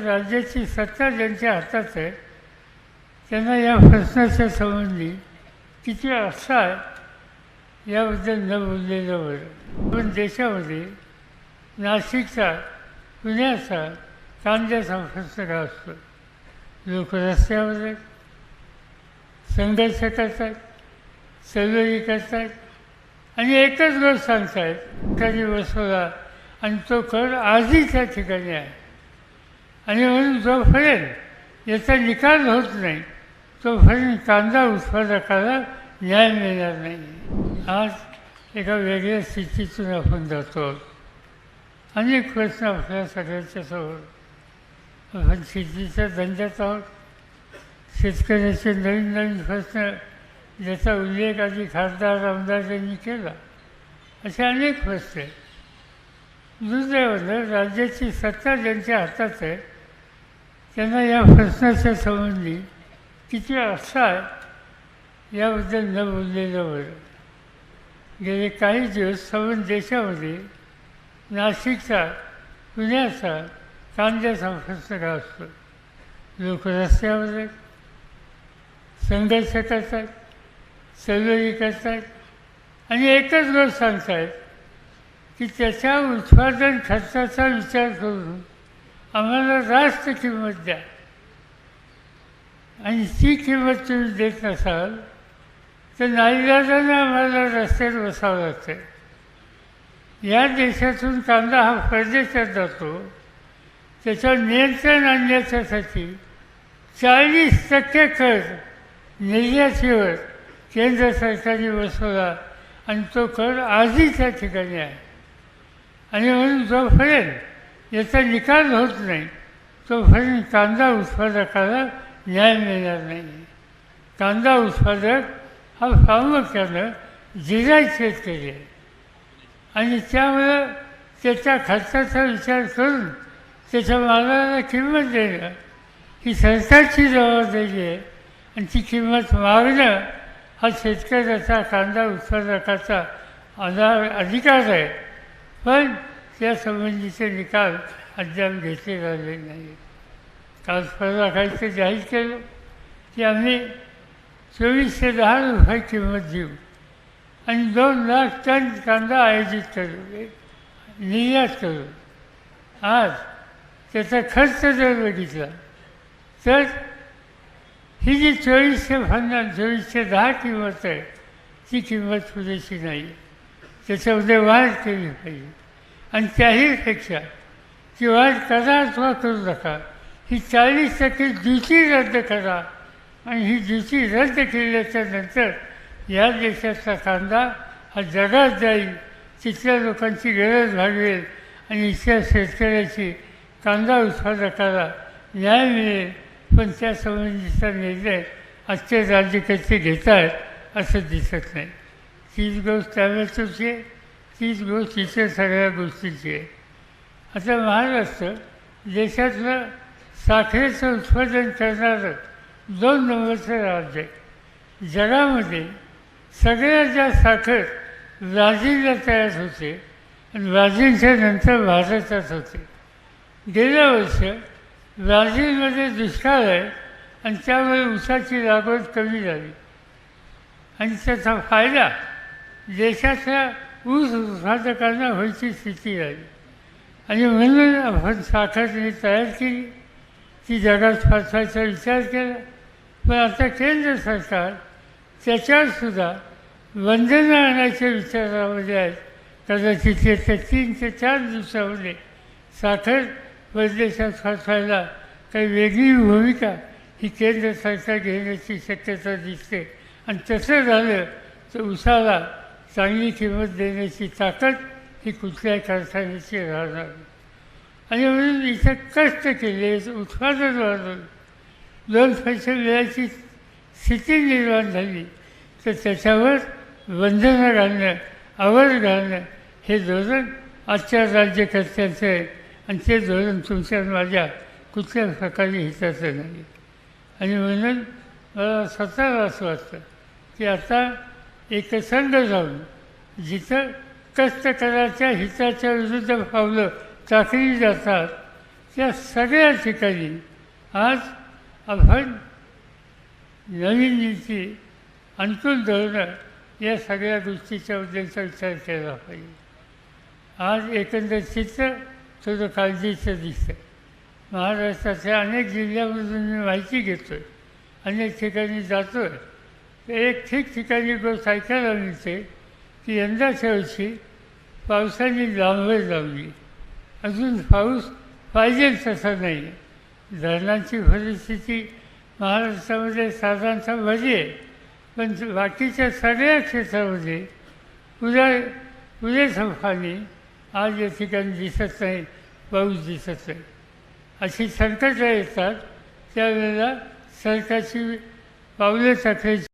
राज्याची सत्ता ज्यांच्या हातात आहे त्यांना या प्रश्नाच्या संबंधी किती आस्था आहे याबद्दल न बोललेलं बरं. पण देशामध्ये नाशिकचा पुण्याचा कांद्याचा प्रश्न असतो? लोक रस्त्यावर आहेत संघर्ष करतात चळवळी करतात आणि एकच गोष्ट सांगतायत कधी बसवला आणि तो कर आजही त्या ठिकाणी आहे. आणि म्हणून जोपर्यंत याचा निकाल होत नाही. तोपर्यंत कांदा उत्पादकाला न्याय मिळणार नाही. आज एका वेगळ्या स्थितीतून आपण जातो. अनेक प्रश्न आपल्या सगळ्यांच्या समोर. आपण शेतीच्या धंद्यात आहोत. शेतकऱ्याचे नवीन नवीन प्रश्न ज्याचा उल्लेख आधी खासदार आमदार यांनी केला. असे अनेक प्रश्न. आहेत दुर्दैवानं म्हणजे राज्याची सत्ता ज्यांच्या हातात आहे त्यांना या प्रश्नाच्या संबंधी किती आस्था आहे याबद्दल न बोललेलं बरं. गेले काही दिवस संबंध देशामध्ये नाशिकचा पुण्याचा कांद्याचा प्रश्न का असतो? लोक रस्त्यावर आहेत संघर्ष करतात चळवळी करतात आणि एकच गोष्ट सांगतायत की त्याच्या उत्पादन खर्चाचा विचार करून आम्हाला जास्त किंमत द्या. आणि ती किंमत तुम्ही देत नसाल तर नाईलाजानं आम्हाला रस्त्यात बसावं लागतं या देशातून कांदा हा परदेशात जातो त्याच्यावर नियंत्रण आणण्याच्यासाठी चाळीस टक्के कर निर्यातीवर केंद्र सरकारने बसवला आणि तो कर आजही त्या ठिकाणी आहे. आणि म्हणून जोपर्यंत याचा निकाल होत नाही. तोपर्यंत कांदा उत्पादकाला न्याय मिळणार नाही. कांदा उत्पादक हा प्रामुख्यानं जिरायत शेतकरी आहे. आणि त्यामुळं त्याच्या खर्चाचा विचार करून त्याच्या मालाला किंमत देणं ही सरकारची जबाबदारी आहे. आणि ती किंमत मागणं हा शेतकऱ्याचा कांदा उत्पादकाचा अना अधिकार आहे. पण त्यासंबंधीचे निकाल अद्याप घेतले झाले नाही काल स्पर्धा काहीतरी जाहीर केलं की आम्ही चोवीसशे दहा रुपये किंमत देऊ आणि दोन लाख टन कांदा आयोजित करू निर्यात करू. आज त्याचा खर्च जर बघितला तर ही जी चोवीसशे पन्नास चोवीसशे दहा किंमत आहे ती किंमत पुरेशी नाही. त्याच्यामध्ये वाढ केली पाहिजे. आणि त्याहीपेक्षा किंवा वाढ करा करू नका ही चाळीस टक्के ड्युटी रद्द करा. आणि ही ड्युटी रद्द केल्याच्यानंतर या देशाचा कांदा हा जगात जाईल. तिथल्या लोकांची गरज भागवेल. आणि इथल्या शेतकऱ्याची कांदा उत्पादकाला न्याय मिळेल. पण त्यासंबंधीचा निर्णय आजचे राज्यकर्ते घेत आहेत असं दिसत नाही. तीच गोष्ट त्यावेळेस आहे तीच गोष्ट इतर सगळ्या गोष्टीची आहे. आता महाराष्ट्र देशातलं साखरेचं उत्पादन करणारं दोन नंबरचं राज्य आहे. जगामध्ये सगळ्यात जास्त साखर ब्राझीलला तयार होते आणि ब्राझीलच्या नंतर भारतात होते. गेल्या वर्ष ब्राझीलमध्ये दुष्काळ आहे आणि त्यामुळे ऊसाची लागवड कमी झाली. आणि त्याचा फायदा देशाच्या ऊस उत्पादकांना व्हायची स्थिती झाली आणि म्हणून आपण साखरने तयार केली. ती जगात पाठवायचा विचार केला. पण आता केंद्र सरकार त्याच्यावरसुद्धा बंधनं आणायच्या विचारामध्ये आहेत कदाचित येत्या तीन ते चार दिवसामध्ये साखर परदेशात पाठवायला काही वेगळी भूमिका ही केंद्र सरकार घेण्याची शक्यता दिसते. आणि तसं झालं तर उसाला चांगली किंमत देण्याची ताकद ही कुठल्याही कारखान्याची राहणार आणि म्हणून इथं कष्ट केले उत्पादन वाढवलं. दोन पैसे मिळायची स्थिती निर्माण झाली तर त्याच्यावर बंधनं घालणं आवर घालणं हे धोरण आजच्या राज्यकर्त्यांचं आहे. आणि ते धोरण तुमच्या माझ्या कुठल्याच प्रकारे हिताचं नाही. आणि म्हणून मला स्वतःला असं वाटतं की आता एकसंध जाऊन जिथं कष्टकराच्या हिताच्या विरुद्ध पावलं टाकली जातात त्या सगळ्या ठिकाणी आज आपण नवीन नीती अनुकूल धोरणं या सगळ्या गोष्टीच्या बद्दलचा विचार केला पाहिजे. आज एकंदर चित्र थोडं काळजीचं दिसतं महाराष्ट्राच्या अनेक जिल्ह्यामधून मी माहिती घेतो आहे अनेक ठिकाणी जातो आहे एक ठिकठिकाणी गोष्ट ऐकायला मिळते की यंदाच्या वर्षी पावसाने लांबवे लावली. अजून पाऊस पाहिजे तसा नाही. धरणांची परिस्थिती महाराष्ट्रामध्ये साधारणतः बरी आहे पण बाकीच्या सगळ्या क्षेत्रामध्ये पुऱ्या पुरेसं पाणी आज या ठिकाणी दिसत नाही पाऊस दिसत नाही. अशी संकटं येतात त्यावेळेला सरकारची पावलं टाकायची